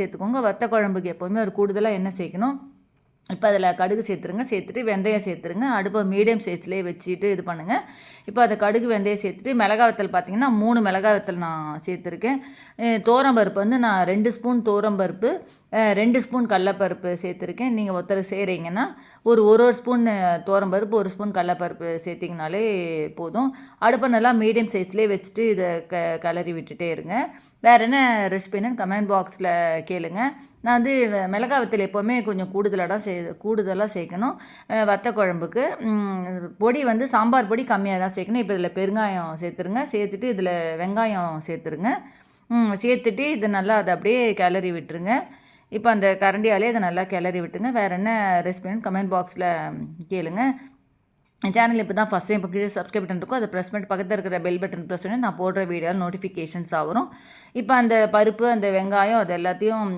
சேர்த்துக்கோங்க. வத்த குழம்புக்கு எப்போவுமே ஒரு கூடுதலாக என்ன சேர்க்கணும். இப்போ அதில் கடுகு சேர்த்துருங்க. சேர்த்துட்டு வெந்தயம் சேர்த்துருங்க. அடுப்பை மீடியம் சைஸ்லேயே வச்சுட்டு இது பண்ணுங்கள் இப்போ அதை கடுகு வெந்தயம் சேர்த்துட்டு மிளகா வத்தல் பார்த்தீங்கன்னா மூணு மிளகா வத்தல் நான் சேர்த்துருக்கேன். தோரம்பருப்பு வந்து நான் ரெண்டு ஸ்பூன் தோரம்பருப்பு ரெண்டு ஸ்பூன் கடலப்பருப்பு சேர்த்துருக்கேன். நீங்கள் ஒருத்தர் செய்கிறீங்கன்னா ஒரு ஒரு ஒரு ஸ்பூன் துவரம்பருப்பு ஒரு ஸ்பூன் கடலப்பருப்பு சேர்த்திங்கனாலே போதும். அடுப்பை நல்லா மீடியம் சைஸ்லேயே வச்சுட்டு இதை க கலரி விட்டுட்டே இருங்க. வேறு என்ன ரெசிபின்னு கமெண்ட் பாக்ஸில் கேளுங்க. நான் வந்து மிளகா மிளகாய் வத்தல் எப்போவுமே கொஞ்சம் கூடுதலாக தான் சே கூடுதலாக சேர்க்கணும். வத்த குழம்புக்கு. பொடி வந்து சாம்பார் பொடி கம்மியாக தான் சேர்க்கணும். இப்போ இதில் பெருங்காயம் சேர்த்துருங்க. சேர்த்துட்டு இதில் வெங்காயம் சேர்த்துருங்க. சேர்த்துட்டு இது நல்லா அதை அப்படியே கிளறி விட்டுருங்க. இப்போ அந்த கரண்டியாலே அதை நல்லா கிளறி விட்டுங்க. வேறு என்ன ரெசிபின்னு கமெண்ட் பாக்ஸில் கேளுங்க. சேனல் இப்போ தான் ஃபஸ்ட் டைம் இப்போ கீழே சப்ஸ்கிரைப் பட்டன் இருக்கும். அதை ப்ரெஸ் பண்ணிட்டு பக்கத்தில் இருக்கிற பெல் பட்டன் ப்ரெஸ் பண்ணி நான் போடுற வீடியோ நோட்டிஃபிகேஷன்ஸ் ஆகும் இப்போ அந்த பருப்பு அந்த வெங்காயம் அது எல்லாத்தையும்